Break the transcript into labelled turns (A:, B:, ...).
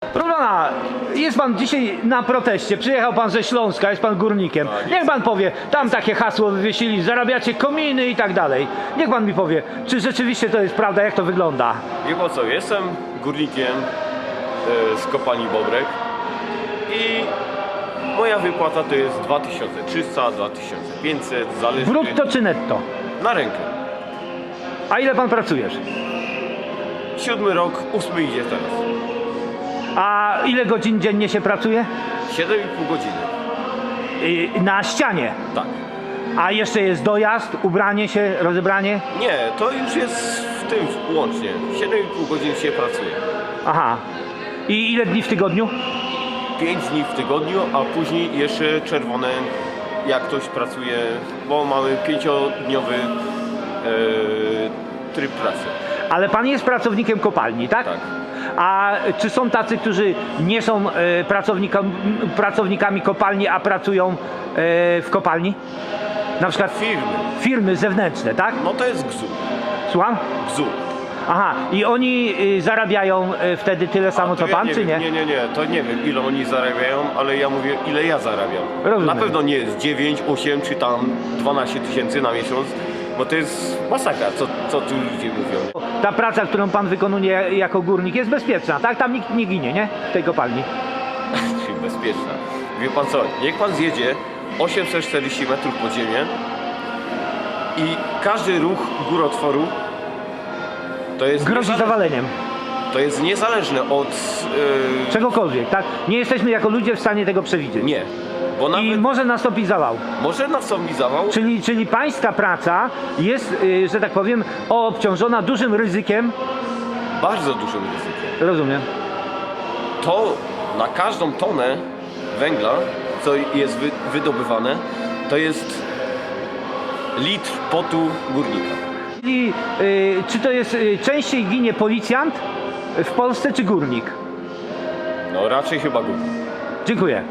A: Proszę pana, jest pan dzisiaj na proteście, przyjechał pan ze Śląska, jest pan górnikiem. Niech pan powie, tam takie hasło wywiesili, zarabiacie kominy i tak dalej. Niech pan mi powie, czy rzeczywiście to jest prawda, jak to wygląda?
B: Wie pan co, jestem górnikiem e, z kopalni Bobrek i moja wypłata to jest 2300, 2500, zależy
A: Brutto czy netto?
B: na rękę.
A: A ile pan pracujesz?
B: Siódmy rok, ósmy idzie teraz.
A: A ile godzin dziennie się pracuje?
B: 7,5 godziny.
A: Y, Na ścianie.
B: Tak.
A: A jeszcze jest dojazd, ubranie się, rozebranie?
B: Nie, to już jest w tym łącznie. 7,5 godzin się pracuje.
A: Aha. I ile dni w tygodniu?
B: 5 dni w tygodniu, a później jeszcze czerwone, jak ktoś pracuje, bo mamy pięciodniowy e, tryb pracy.
A: Ale pan jest pracownikiem kopalni, tak?
B: Tak.
A: A czy są tacy, którzy nie są e, pracownikami, pracownikami kopalni, a pracują e, w kopalni? Na przykład
B: Firmy,
A: firmy zewnętrzne, tak?
B: no to jest GZU.
A: Słucham?
B: GZU.
A: Aha, i oni y, zarabiają y, wtedy tyle samo co
B: ja
A: pan,
B: nie
A: czy
B: wiem,
A: nie?
B: Nie, nie, nie, to nie wiem ile oni zarabiają, ale ja mówię ile ja zarabiam.
A: Rozumiem.
B: Na pewno nie jest 9, 8 czy tam 12 tysięcy na miesiąc, bo to jest masakra, co, co tu ludzie mówią.
A: Ta praca, którą pan wykonuje jako górnik jest bezpieczna, tak? Tam nikt nie ginie, nie? W tej kopalni.
B: Bezpieczna. Wie pan co, niech pan zjedzie 840 metrów pod ziemię i każdy ruch górotworu to jest,
A: Grozi zawaleniem.
B: to jest niezależne od... Yy,
A: Czegokolwiek, tak? Nie jesteśmy jako ludzie w stanie tego przewidzieć.
B: nie, bo nawet
A: I może nastąpić zawał.
B: może nastąpi zawał,
A: Czyli, czyli pańska praca jest, y, że tak powiem, obciążona dużym ryzykiem.
B: bardzo dużym ryzykiem.
A: Rozumiem.
B: To na każdą tonę węgla, co jest wy, wydobywane, to jest litr potu górnika.
A: I y, czy to jest y, częściej ginie policjant w Polsce czy górnik?
B: No raczej chyba górnik.
A: Dziękuję.